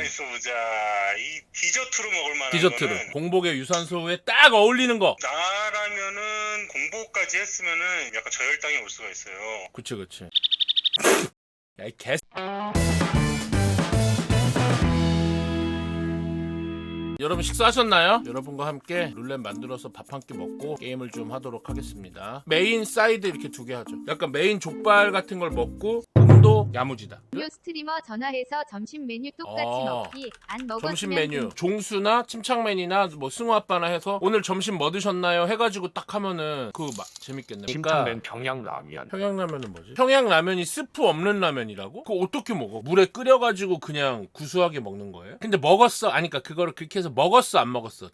가만히 있어 보자. 이 디저트로 먹을 만한 디저트를 거는 공복의 유산소에 딱 어울리는 거. 나라면은 공복까지 했으면은 약간 저혈당이 올 수가 있어요. 그치 그치. 야이 개. 여러분 식사하셨나요? 여러분과 함께 룰렛 만들어서 밥 한 끼 먹고 게임을 좀 하도록 하겠습니다. 메인 사이드 이렇게 두 개 하죠. 약간 메인 족발 같은 걸 먹고 음도 야무지다. 요 스트리머 전화해서 점심 메뉴 똑같이 어. 먹기 안 먹었으면 점심 메뉴 금- 종수나 침착맨이나 뭐 승우 아빠나 해서 오늘 점심 뭐 드셨나요? 해가지고 딱 하면은 그막 재밌겠네. 그러니까 침착맨 평양라면 평양라면은 뭐지? 평양라면이 스프 없는 라면이라고? 그거 어떻게 먹어? 물에 끓여가지고 그냥 구수하게 먹는 거예요? 근데 먹었어? 아니 그니까 그거를 그렇게 해서 먹었어 안 먹었어?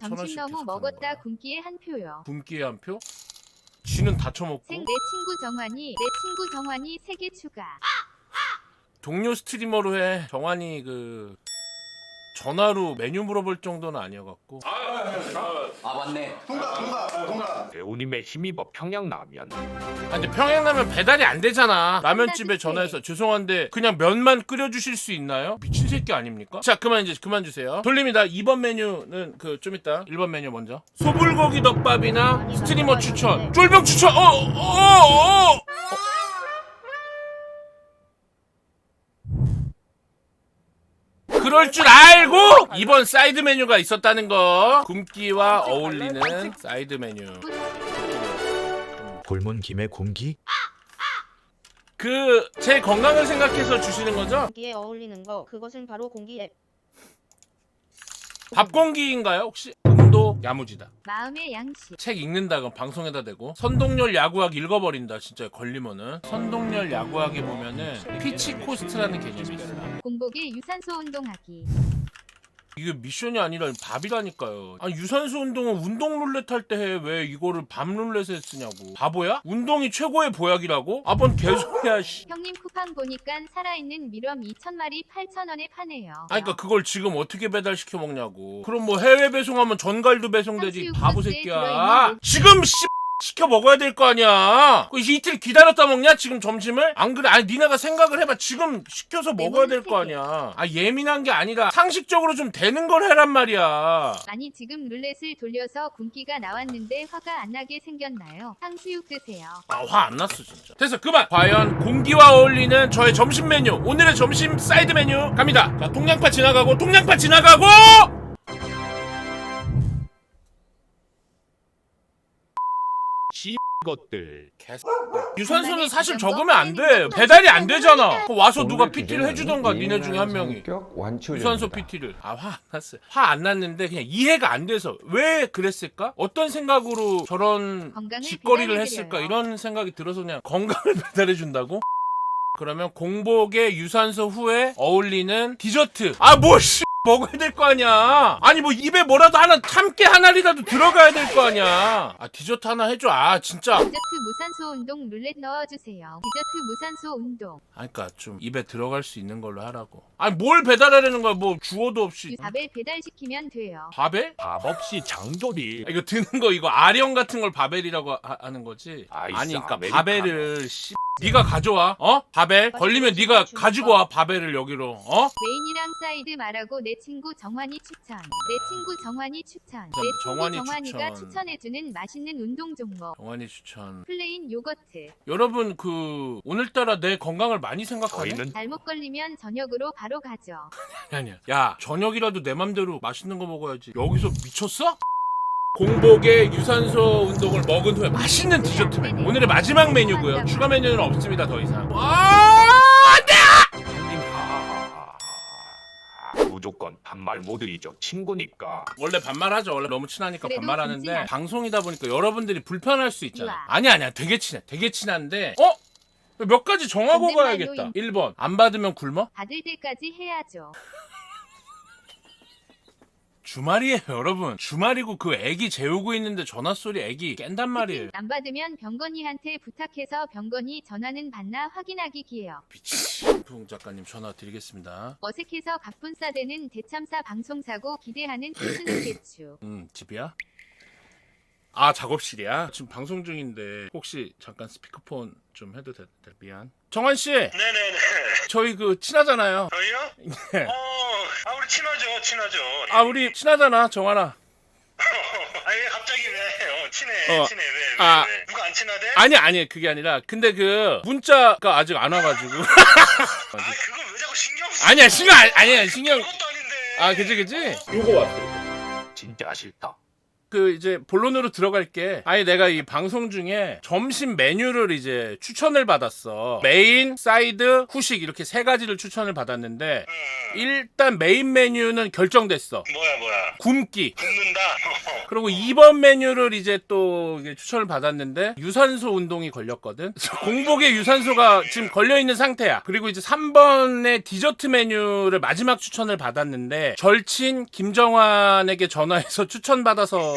점심 너무 먹었다. 굶기에 한 표요. 굶기에 한 표? 쥐는 다 처먹고 생 내 친구 정환이 내 친구 정환이 세 개 추가. 동료 스트리머로 해 정환이 그 전화로 메뉴 물어볼 정도는 아니어갖고. 아 맞네. 배우님의 힘입어 평양라면. 아 근데 평양라면 배달이 안 되잖아. 라면집에 전화해서 죄송한데 그냥 면만 끓여주실 수 있나요? 미친 새끼 아닙니까? 자 그만 이제 그만 주세요. 돌립니다. 2번 메뉴는 그 좀 이따. 1번 메뉴 먼저. 소불고기 덮밥이나 스트리머 추천. 쫄병 추천. 어어어 어, 어. 그럴 줄 알고 이번 사이드 메뉴가 있었다는 거 굶기와 어울리는 사이드 메뉴 골문 김에 곰기? 그 제 건강을 생각해서 주시는 거죠? 공기에 어울리는 거 그것은 바로 공기 앱 밥 공기인가요 혹시? 음도 야무지다. 마음의 양식. 책 읽는다 그럼 방송에다 대고 선동열 야구학 읽어버린다 진짜 걸리면은 선동열 야구학에 보면은 피치 코스트라는 개념이 있어. 공복에 유산소 운동하기. 이게 미션이 아니라 밥이라니까요. 아니 유산소 운동은 운동 룰렛 할 때 해 왜 이거를 밥 룰렛에 쓰냐고. 바보야? 운동이 최고의 보약이라고? 아뭔 개소리야 씨. 형님 쿠팡 보니까 살아있는 밀웜 2,000마리 8,000원에 파네요. 아니 그러니까 그걸 지금 어떻게 배달시켜 먹냐고. 그럼 뭐 해외 배송하면 전갈도 배송되지 바보 새끼야. 지금 씨 시켜 먹어야 될 거 아니야. 그 이틀 기다렸다 먹냐 지금 점심을? 안 그래? 아니 니네가 생각을 해봐. 지금 시켜서 먹어야 될 거 아니야. 아 예민한 게 아니라 상식적으로 좀 되는 걸 해란 말이야. 아니 지금 룰렛을 돌려서 굶기가 나왔는데 화가 안 나게 생겼나요? 탕수육 드세요. 아 화 안 났어 진짜. 됐어 그만. 과연 공기와 어울리는 저의 점심 메뉴 오늘의 점심 사이드 메뉴 갑니다. 자 통양파 지나가고 통양파 지나가고. 것들 유산소는 사실 적으면 안 돼. 배달이 안 되잖아. 그거 와서 누가 PT를 해주던가 니네 중에 한 명이. 유산소 PT를. 아, 화 안 났어요. 화 안 났는데 그냥 이해가 안 돼서 왜 그랬을까? 어떤 생각으로 저런 건강을 짓거리를 배달해드려요. 했을까? 이런 생각이 들어서 그냥 건강을 배달해준다고? 그러면 공복의 유산소 후에 어울리는 디저트. 아, 뭐, 씨. 먹어야 될 거 아니야. 아니 뭐 입에 뭐라도 하나 참깨 하나라도 들어가야 될 거 아니야. 아 디저트 하나 해줘. 아 진짜. 디저트 무산소 운동 룰렛 넣어주세요. 디저트 무산소 운동. 아니, 그니까 좀 입에 들어갈 수 있는 걸로 하라고. 아니 뭘 배달하려는 거야? 뭐 주어도 없이. 밥을 배달시키면 돼요. 바벨? 밥 없이 장조리 아, 이거 드는 거 이거 아령 같은 걸 바벨이라고 하, 하는 거지? 아이스 아니 그러니까 아메리카노. 바벨을 씨 네가 가져와. 어? 바벨 걸리면 네가 가지고 와 바벨을 여기로. 어? 메인이랑 사이드 말하고 내 친구 정환이 추천. 내 친구 정환이 추천. 내 친구 정환이 정환이가 추천. 추천해주는 맛있는 운동 종목. 정환이 추천. 플레인 요거트. 여러분 그 오늘따라 내 건강을 많이 생각하네. 저희는 잘못 걸리면 저녁으로 바로 가죠. 아니야. 야 저녁이라도 내 맘대로 맛있는 거 먹어야지. 여기서 미쳤어? 공복에 유산소 운동을 먹은 후에 맛있는 디저트 메뉴. 오늘의 마지막 메뉴고요. 추가 메뉴는 없습니다 더 이상. 와! 무조건 반말 모드이죠 친구니까 원래 반말하죠. 원래 너무 친하니까 그래도 반말하는데 금지야. 방송이다 보니까 여러분들이 불편할 수 있잖아. 우와. 아니 아니야. 되게 친해. 되게 친한데 어? 몇 가지 정하고 가야겠다. 인- 1번 안 받으면 굶어? 받을 때까지 해야죠. 주말이에요, 여러분. 주말이고 그 애기 재우고 있는데 전화 소리 애기 깬단 말이에요. 안 받으면 병건이한테 부탁해서 병건이 전화는 받나 확인하기 기해요. 미친. 부ung 작가님 전화 드리겠습니다. 어색해서 갑분싸되는 대참사 방송사고 기대하는 투순 개추. 음, 집이야? 아, 작업실이야? 지금 방송 중인데 혹시 잠깐 스피커폰 좀 해도 돼? 돼? 미안. 정환 씨. 네네네. 저희 그 친하잖아요. 저희요? 예. 어, 아 우리 친하죠, 친하죠. 아 우리 친하잖아 정환아. 왜 갑자기 왜? 어, 친해, 어. 친해 왜? 왜, 아. 왜? 안 친하대? 아니 아니 그게 아니라 근데 그 문자가 아직 안 와가지고. 아 그걸 왜 자꾸 신경 써? 아니야 신경 아니- 아니야 신경. 그것도 아닌데. 아 그지 그지. 요거 왔어. 진짜 싫다. 그 이제 본론으로 들어갈 게. 아니 내가 이 방송 중에 점심 메뉴를 이제 추천을 받았어. 메인, 사이드, 후식 이렇게 세 가지를 추천을 받았는데 응. 일단 메인 메뉴는 결정됐어. 뭐야 뭐야? 굶기. 굶는다. 그리고 2번 메뉴를 이제 또 추천을 받았는데 유산소 운동이 걸렸거든. 공복에 유산소가 지금 걸려 있는 상태야. 그리고 이제 3번의 디저트 메뉴를 마지막 추천을 받았는데 절친 김정환에게 전화해서 추천 받아서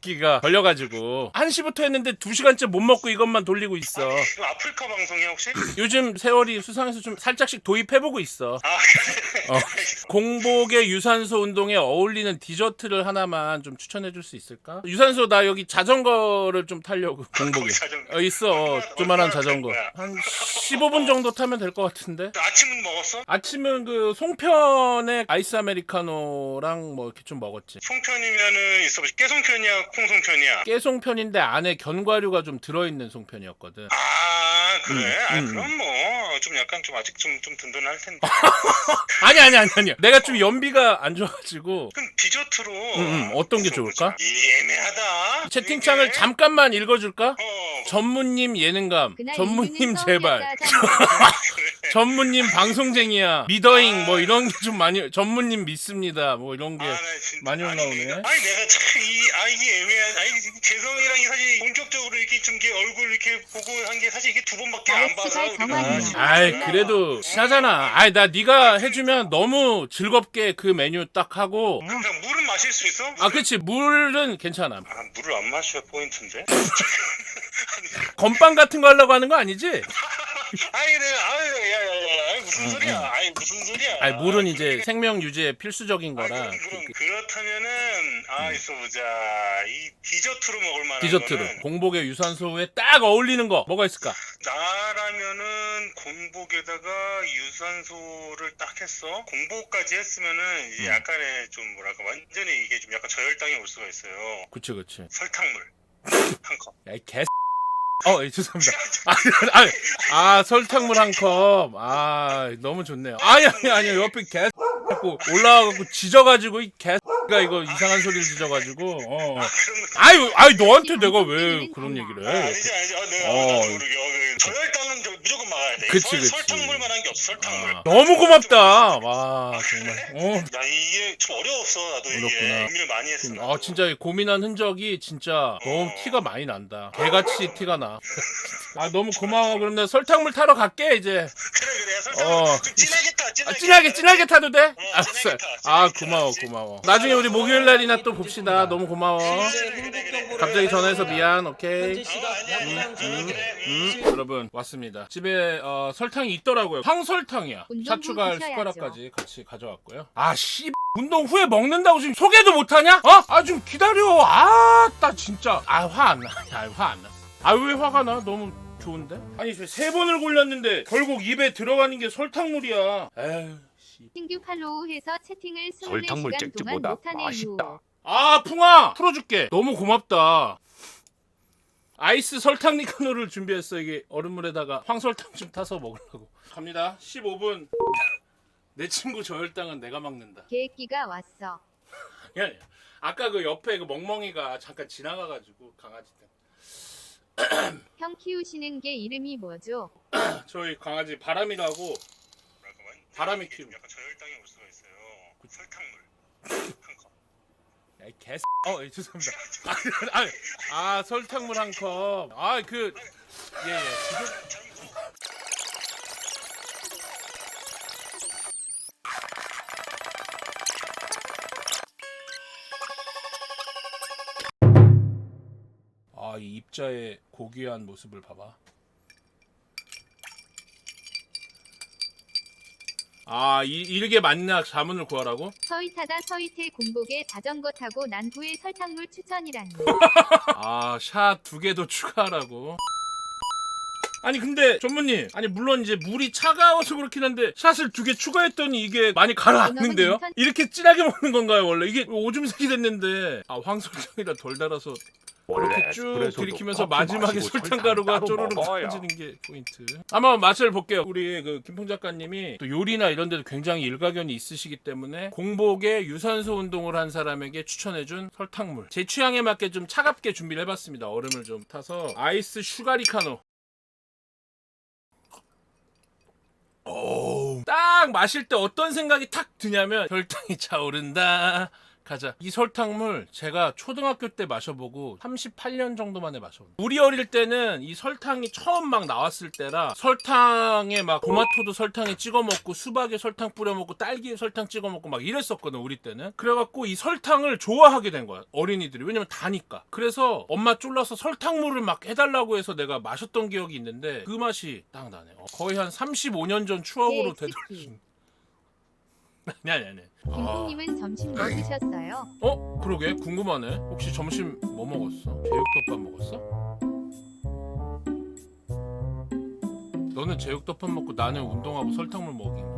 기가 걸려가지고 1시부터 했는데 2시간째 못 먹고 이것만 돌리고 있어. 이거 아프리카 방송이야 혹시? 요즘 세월이 수상해서 좀 살짝씩 도입해보고 있어. 아 그래. 어. 공복의 유산소 운동에 어울리는 디저트를 하나만 좀 추천해줄 수 있을까? 유산소 나 여기 자전거를 좀 타려고 공복에 자전거. 어, 있어 얼마나- 조만한 얼마나 자전거 거야? 한 15분 정도 타면 될 것 같은데 아침은 먹었어? 아침은 그 송편에 아이스 아메리카노랑 뭐 이렇게 좀 먹었지 송편이면은 있어보지 깨송편이야 콩송편이야? 깨송편인데 안에 견과류가 좀 들어있는 송편이었거든 아 그래? 음, 아 음, 그럼 뭐 좀 약간 좀 아직 좀 좀 든든할 텐데. 아니 아니 아니 아니 내가 좀 연비가 안 좋아가지고 그럼 디저트로 음, 어떤 게 좋을까? 이 애매하다. 채팅창을 이게. 잠깐만 읽어줄까? 어. 전무님 예능감 전무님 제발. 전무님 방송쟁이야 미더잉 뭐 이런 게 좀 많이 전무님 믿습니다 뭐 이런 게 아, 나 진짜- 많이 아니, 올라오네. 내가- 아니 내가 참 이 아 이게 애매한 아니 재성이랑 이 사실 본격적으로 이렇게 좀 이렇게 얼굴 이렇게 보고 한 게 사실 이게 두 번밖에 안 봐서 우리가 사실. 아이 그래도 친하잖아 아이 나 네가 해주면 너무 즐겁게 그 메뉴 딱 하고 그냥 물은 마실 수 있어? 아 그치 물은 괜찮아 아 물을 안 마셔야 포인트인데. 건빵 같은 거 하려고 하는 거 아니지? 아니 내가 아유 야야 야 아이, 무슨 소리야? 아니 무슨 소리야? 아이 물은 이제 생명 유지에 필수적인 아, 거라. 그럼, 그럼 그렇다면은 아 있어 보자. 이 디저트로 먹을 만한 디저트로. 거는 공복의 유산소에 딱 어울리는 거 뭐가 있을까? 나라면은 공복에다가 유산소를 딱 했어. 공복까지 했으면은 음. 이제 약간의 좀 뭐랄까 완전히 이게 좀 약간 저혈당이 올 수가 있어요. 그치 그치. 설탕물. 한 컵. 야이 개 어, 예, 죄송합니다. 아, 아, 아, 설탕물 한 컵. 아, 너무 좋네요. 아니, 아니, 아니, 옆에 개 자꾸 올라와갖고 지져가지고, 이 개가 이거 이상한 소리를 지져가지고, 어. 거 아유, 아유, 너한테 내가 왜 그런 얘기를 아, 해? 아니지 아니지 아, 내가 어. 어. 모르게 어, 그 저혈당은 저 무조건 막아야 돼 그치, 설, 그치. 설탕물만한 게 없어 설탕물 아, 너무 고맙다. 와, 정말. 어. 야 이게 좀 어려웠어 나도 어렵구나. 이게 고민을 많이 했어 나도. 아, 진짜 고민한 흔적이 진짜 너무 티가 많이 난다. 개같이 티가 나. 아, 너무 고마워. 그럼 내가 설탕물 타러 갈게, 이제. 그래 그래 설탕물 어. 좀 진하게 타 아, 진하게 진하게, 진하게 타도 돼? 진하게 알았어. 타, 아, 진하게 고마워, 타야지. 고마워. 나중에 우리 목요일 날이나 또 봅시다. 너무 고마워. 갑자기 전화해서 미안, 오케이. 아니야 그래 음, 여러분 왔습니다. 집에 어, 설탕이 있더라고요. 황설탕이야. 운동 후 샤추갈 드셔야죠. 숟가락까지 같이 가져왔고요. 아 씨. 운동 후에 먹는다고 지금 소개도 못하냐? 어? 아 좀 기다려. 아나 진짜. 아 화 안 나. 아화 안 나. 아 왜 화가 나? 너무 좋은데? 아니 저 세 번을 골랐는데 결국 입에 들어가는 게 설탕물이야. 에휴 씨. 신규 팔로우해서 채팅을 설탕물 24시간 동안 잭즈보다 못하네요. 맛있다. 아 풍아 풀어줄게. 너무 고맙다. 아이스 설탕 리카노를 준비했어 이게 얼음물에다가 황설탕 좀 타서 먹으려고 갑니다 15분 내 친구 저혈당은 내가 막는다 계획기가 왔어. 아니, 아니. 아까 그 옆에 그 멍멍이가 잠깐 지나가가지고 강아지 때문에 형 키우시는 게 이름이 뭐죠? 저희 강아지 바람이라고 완전히 바람이 이게 좀 키우는 약간 저혈당이 올 수가 있어요 설탕물 한컵 야이 개 어, 예, 죄송합니다. 아, 아, 아, 설탕물 한 컵. 아, 그, 예, 예. 지금, 아, 이 입자의 고귀한 모습을 봐봐. 아, 이, 이렇게 만나 자문을 구하라고? 서희타다 서희태 공복에 자전거 타고 난 후에 설탕물 추천이라니. 아, 샷 두 개 더 추가하라고. 아니 근데 전무님 아니 물론 이제 물이 차가워서 그렇긴 한데 샷을 두 개 추가했더니 이게 많이 가라앉는데요? 이렇게 진하게 먹는 건가요 원래? 이게 오줌색이 됐는데 아 황설탕이라 덜 달아서 이렇게 쭉 들이키면서 마지막에 설탕 가루가 쪼르륵 먹어야. 퍼지는 게 포인트. 한번 맛을 볼게요. 우리 그 김풍 작가님이 또 요리나 이런 데도 굉장히 일가견이 있으시기 때문에 공복에 유산소 운동을 한 사람에게 추천해준 설탕물. 제 취향에 맞게 좀 차갑게 준비를 해봤습니다. 얼음을 좀 타서 아이스 슈가리카노. 오, 딱 마실 때 어떤 생각이 탁 드냐면 혈당이 차오른다. 가자. 이 설탕물 제가 초등학교 때 마셔보고 38년 정도 만에 마셔본. 우리 어릴 때는 이 설탕이 처음 막 나왔을 때라 설탕에 막 토마토도 설탕에 찍어 먹고 수박에 설탕 뿌려 먹고 딸기에 설탕 찍어 먹고 막 이랬었거든 우리 때는. 그래갖고 이 설탕을 좋아하게 된 거야 어린이들이 왜냐면 다니까. 그래서 엄마 쫄라서 설탕물을 막 해달라고 해서 내가 마셨던 기억이 있는데 그 맛이 딱 나네. 어, 거의 한 35년 전 추억으로 KXT. 되돌린. 아니 아니 아니. 아. 김풍님은 점심 뭐 드셨어요? 어? 그러게 궁금하네 혹시 점심 뭐 먹었어? 제육덮밥 먹었어? 너는 제육덮밥 먹고 나는 운동하고 설탕물 먹인 거